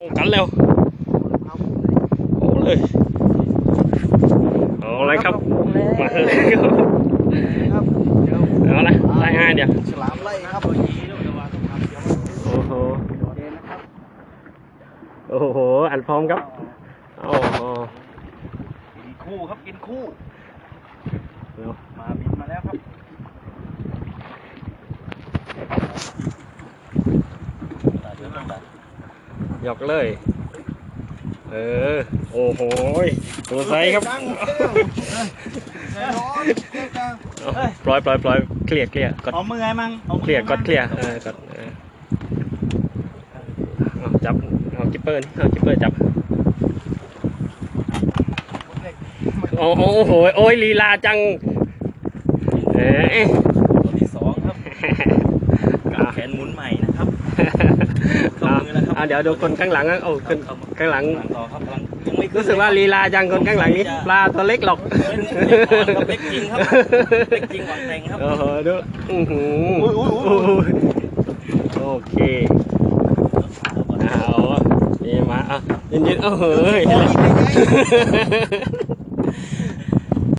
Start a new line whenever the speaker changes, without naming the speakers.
โอ้กันเร็วโอ้เลยเอาอะไรครับมาเลยครับ
ครับเดี๋ยว
เอาละได้ง่ายเดียว
ฉลามไล่ครับ
โอ้โห
เดนนะครับ
โอ้โหอันพร้อมครับโอ้โห
กินคู่ครับกินคู่
เดี๋ยว
มาบินมาแล้วครับ
ห ยอกเลย เออ โอ้โหตัวไซส์ครับ
ดังร้อน
เอาปล่อยปล่อยปล่อยเคลียร์เคลียร์กด
เอามือไงมั่งอามือ
เคลียร์กด
มั่ง
เคลียร์เออกดเออเอาจับเอากิปเปอร์นี่เอากิปเปอร์จับโอ้โหโอ้โหโอ้ยลีลาจังเอ๊ะ
ตัวที่สองครับกับแขนหมุนใหม่นะครับเข้ามื อแล้วครับ
อะเดี๋ยวดูคนข้างหลังนะโอ้คนข้างหลัง
หลังต่อครับหลังยังไม่ขึ้น
รู้สึกว่าลีลาจังคนข้างหลังนี้ปลาตัวเล็กหรอก
เล็กจริงครับเล็กจริงหวังแต่งครับ
โอ้โหดูอื้อหือ
อุ้ยอุ้ยอุ้ย
โอเคเอานี่มาอะเย็นๆโอ้โห